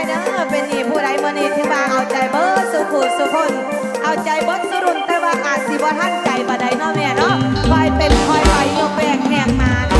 ายเด้อเป็นนี่ผู้ใดมื่อนี้ที่ว่าเอาใจเบิร์สุขุสุคนเอาใจบดสุรุนแต่ว่าอาจสิบ่ท่านใจบ่ได้เนาะแม่เนาะคอยเป็นคอยไปยกแบกแหกมา